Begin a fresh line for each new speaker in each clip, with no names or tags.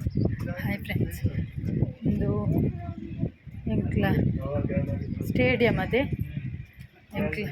Hi friends ಒಂದು ಎಂಕ್ಲ stadium ಅದೇ. ಎಂಕ್ಲ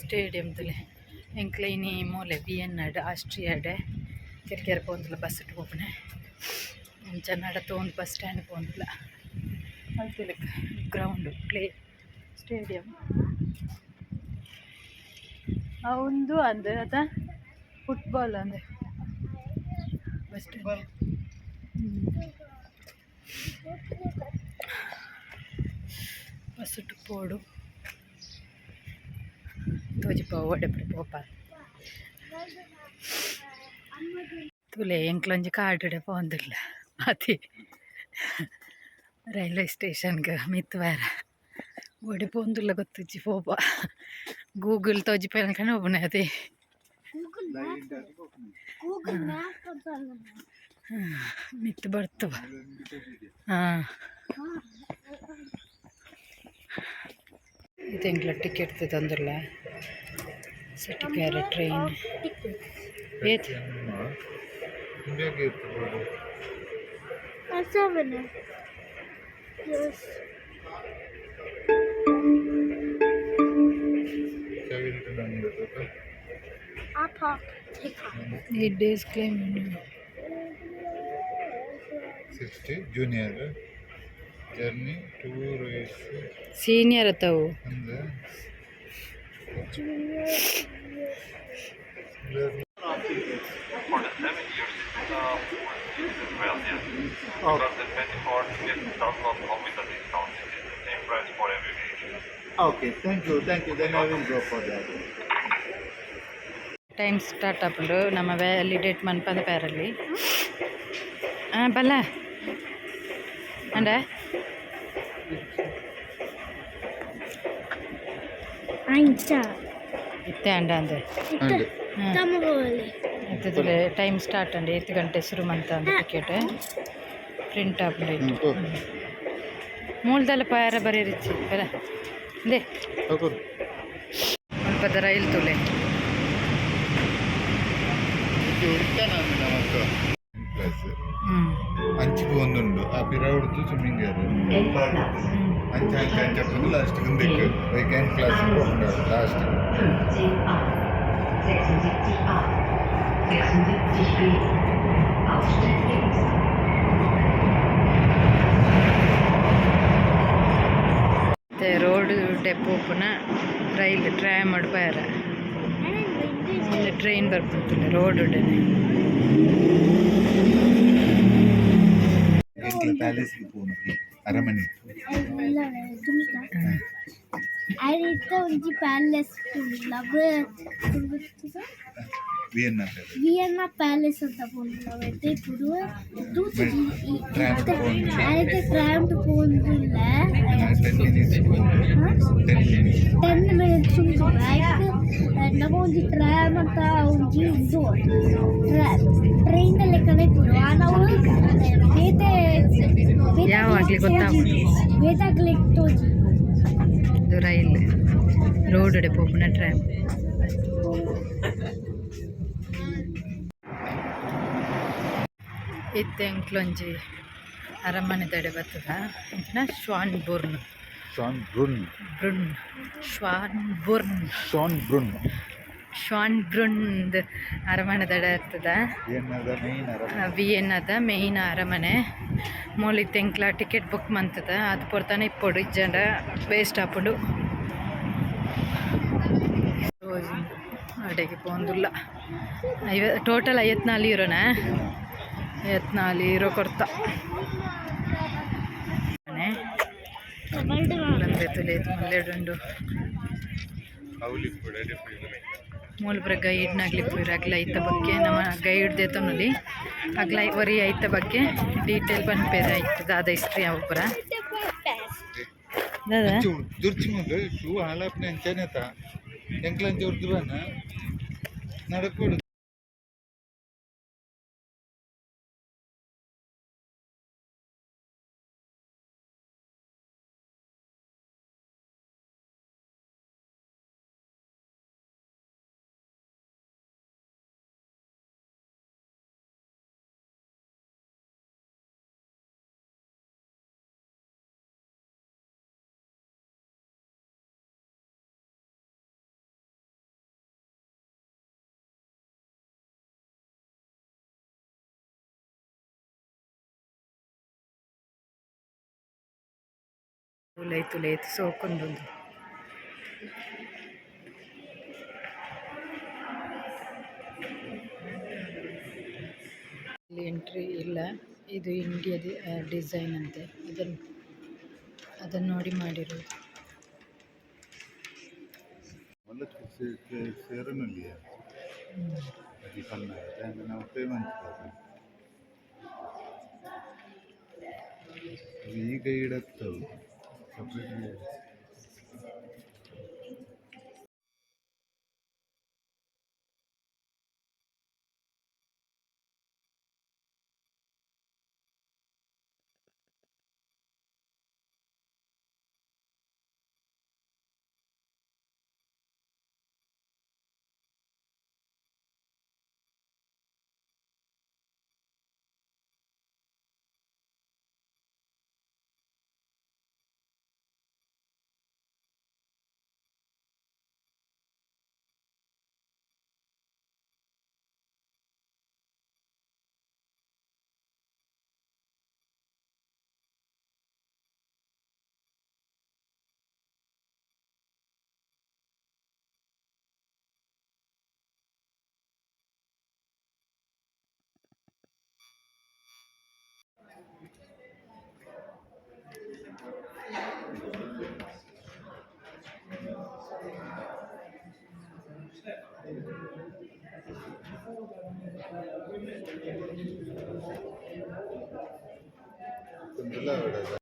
ಸ್ಟೇಡಿಯಂದಲ್ಲಿ ಎಂಕ್ಲ ಇನಿ ಮೂಲೆ ಬಿ ಎನ್ ಅಡ್ ಆಸ್ಟ್ರಿಯಾಡ್ ಕೆರ್ಕೆರ್ ಪೋಂದಿಲ್ಲ ಬಸ್ ಇಟ್ಟು ಹೋಗ್ನೆ ತೊಗೊಂಡು ಬಸ್ ಸ್ಟ್ಯಾಂಡ್ ಪೋಂದಿಲ್ಲ ಅಲ್ಲಿ ಗ್ರೌಂಡು ಪ್ಲೇ ಸ್ಟೇಡಿಯಂ ಒಂದು ಅಂದು ಅದ. ಫುಟ್ಬಾಲ್ ಅಂದೆ ಬಸ್ ಸ್ಟ್ಯಾಂಡ್ ಬಸ್ಸುಟ್ಟು ಪೋಡು ತೋಜಿಪ ಓಡೆಪ್ಪ ಪೋಪ ತುಲೆ ಎಂಕ್ಲೊಂಜಿ ಕಾಡುಡೆ ಪೋಂದಿಲ್ಲ ಅತಿ ರೈಲ್ವೆ ಸ್ಟೇಷನ್ಗೆ ಮಿತ್ವಾರ ಓಡಿ ಪೋಂದಿಲ್ಲ ಗೊತ್ತಿಜ್ಜಿ ಪೋಪ ಗೂಗಲ್ ತೋಜಿ ಪೇಲ್ಕನೆ ಒಬ್ಬನೇ ಅದೇ ಮಿತ್ ಬರ್ತವ. ಹಾಂ. ಎಂಗ್ಲ ಟಿಕೆಟ್ ತಂದಿಲ್ಲ ಸಿಟಿ ಪ್ಯಾರ train eight? Eight days claim
sixty junior journey to race
senior ಅತ್ತವು
ಅಂದ್ರೆ
Because the 24 tickets does not come with a discount. It is the same price for every day.
Okay, thank you, thank you. Then I will go for that.
Time start ಆಪುಂಡು ನಮ್ಮ validate ಮನ್ಪದ ಪ್ಯಾರಲ್ಲಿ ಹಾಂ ಬಲ್ಲ ಅಂಡ ಇತ್ತೆ ಅಂಡ ಅಂದೆ. ಇತ್ತದ time start ಅಂಡಿ ಎತ್ತು ಗಂಟೆ ಶುರು ಮಂತ ಅಂದ ಟಿಕೆಟ್ ಪ್ರಿಂಟ್ ಆಪುಂಡು ಮೂಲದಲ್ಲಿ ಪಾಯರ ಬರೀ ರೀತಿ. ಬರ ದೇ ಮನ್ಪದ ರೈಲ್ ತುಲೆ. ಹ್ಞೂ
ಅಂಚಿಗೆ ಒಂದುಂಡು ಆ ಪಿರಾವುಡ್ದು ಸ್ವಿಮ್ಮಿಂಗ್ ಏರ್ ಅಂಚ ಅಂಚ ಅಂಚ ಬಂದು ಲಾಸ್ಟ್ ಹಿಂದಕ್ಕೆ ವೀಕೆಂಡ್ ಕ್ಲಾಸ್ ಲಾಸ್ಟ್
ಮತ್ತೆ ರೋಡ್ ಡೆಪೋ ಪುನ ರೈಲ್ ಟ್ರಾಮ್ ಮಡ್ಪಾರ ಟ್ರೈನ್ ಬರ್ತಿಲ್ಲ ರೋಡ್ ಉಡನೆ
ಪ್ಯಾಲೇಸ್ ಅರಮನೆ
palace
Vienna
palace Vienna palace ಅಂತ போறோம்லவெட்டு ఇప్పుడు தூசி அடுத்து அடுத்து
கிராம்ட் போறது இல்ல 10
minutes 10 minutes ரைட் ನಾವು ಒಂದು ಟ್ರಾಮ್ ಅಂತ ಒಂದು ಇದು ಟ್ರಾಮ್ ಟ್ರೈನಲ್ಲಿ ಕಲಿತಿದ್ರು ನಾವು ಬೇತೆ
ಯಾವಾಗಲಿ ಗೊತ್ತಾಗ್ಲಿ
ಬೇತಾಗ್ಲಿಕ್ಕೆ ತೋಜಿ
ಇದು ರೈಲ್ ರೋಡ್ ಡೆ ಪೋಪುನ ಟ್ರಾಮ್ ಇತ್ತೆ ಎಂಕ್ಲೊಂಜಿ ಅರಮನೆ ತಡೆ ಬರ್ತದ. ಇಂಚಿನ ಶ್ವಾನ್ ಬುರ್ನ್.
Schönbrunn.
ಬ್ರುನ್. Schönbrunn.
ಶಾನ್ ಬ್ರುನ್.
ಶ್ವಾನ್ ಬ್ರುನ್ದ್ ಅರಮನೆ ತಡೆ ಇರ್ತದ.
ವಿಯನ್ನದ ಮೇನ್ ಅರಮನೆ?
ವಿಯನ್ನದ ಮೇಯ್ನ್ ಅರಮನೆ. ಮೂಲಿ ತೆಂಕ್ಲ ಟಿಕೆಟ್ ಬುಕ್ ಮಂತದ. ಅದು ಪೊರ್ತಾನೆ ಇಪ್ಪೊಡು ಇಜ್ಜಂಡ ವೇಸ್ಟ್ ಆಪುಡು ಅಡೆಗೆ ಪೋಂದುಲ್ಲ. ಐವ ಟೋಟಲ್ ಐವತ್ನಾಲ್ ಯೂರೋನ? ಐವತ್ನಾಲು ಇರೋ ಕೊರ್ತ. ಮಲ್ಲೆಡುಂಡು ಮೂಲಪುರ ಗೈಡ್ನಾಗ್ಲಿ ಪೂರ ಅಗ್ಲ ಐತ ಬಗ್ಗೆ, ನಮ್ಮ ಗೈಡ್ ದೇತನಲ್ಲಿ ಅಗ್ಲ ವರಿ ಐತ ಬಗ್ಗೆ ಡೀಟೇಲ್ ಪನ್ಪೇರೆ ಆಯ್ತದ ಅದ ಇಸ್ಟ್ರಿ ಪೂರ? ದಾದಾ?
ದುರ್ಚಿ ಮುಂದೆ ಶೂ ಹಾಳಾಪ್ನೆ ಅಂಚನೆ ತಾ. ಎಂಕ್ಲಂಚ ಉರ್ದು ಬನ್ನ ನಡಕೊಡು.
ಲೈತು ಲೈತು ಬಂದು ಇಲ್ಲಿ ಎಂಟ್ರಿ ಇಲ್ಲ. ಇದು ಇಂಡಿಯಾದ ಡಿಸೈನ್ ಅಂತೆ. ಅದನ್ನು ಅದನ್ನು ನೋಡಿ ಮಾಡಿರೋದು.
ನಾವು ಪೇಮೆಂಟ್ ಈಗ ಇಡತ್ತವು. 我最近。
நல்லா விடாது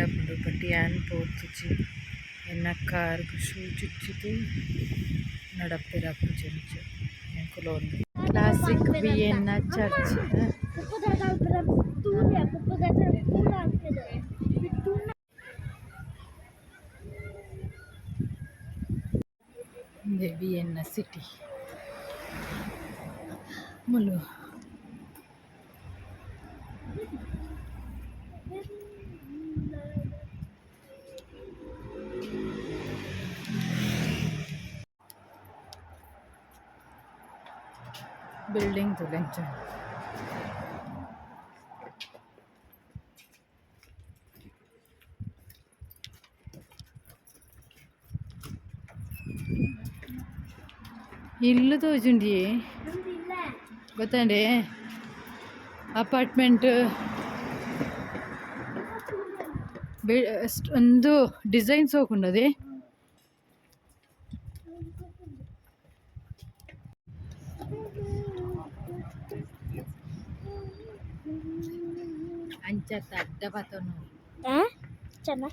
డబ్బులు కట్టి యాన్ పోర్చి ఎన్న కారుకు సూచిస్తూ నడపిరాకు చెంచు ఎంకులో ఉంది
classic Vienna church
the Vienna city. Malo. Building చూపించాను ఇల్లు తోచుండి గొత్తండి అపార్ట్మెంట్ ಒಂದು డిజైన్ ಹೋಗುಂಡದೆ
ఉంచేస్తా అడ్డబాతో
చిన్న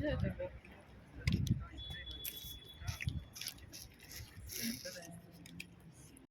Thank you.